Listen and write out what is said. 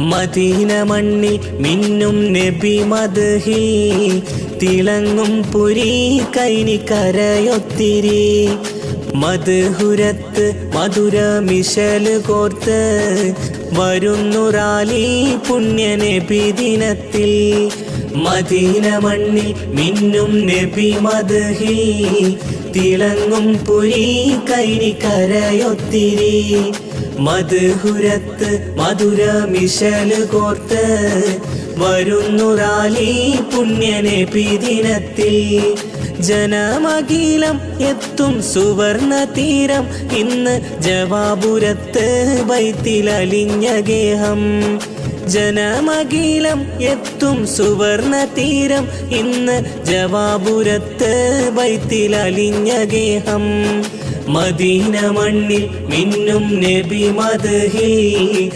Medina മണ്ണിൽ മിന്നും നബി മദഹി. തിളങ്ങും പുരി കൈനി കരയൊത്തിരി. മധുഹുരത്ത് മധുര മിശൽ കോർത്ത്. വരുന്നു റാലി പുണ്യ നബി ദിനത്തിൽ. മദീന മണ്ണിൽ മിന്നും നബി മദഹി. തിളങ്ങും പുരി കൈനി കരയൊത്തിരി. മധുഹുരത്ത് മധുര മിശൽ കോർത്ത് വരുന്നു റാലി പുണ്യനെ പിദിനത്തിൽ ജനമകീലം എത്തും സുവർണ തീരം. ഇന്ന് ജവാപുരത്ത് വൈത്തിലലിഞ്ഞ ഗേഹം. ജനമകീലം എത്തും സുവർണ തീരം. ഇന്ന് ജവാപുരത്ത് വൈത്തിലലിഞ്ഞ ഗേഹം. മദീന മണ്ണിൽ മിന്നും നബി മദ്ഹിൽ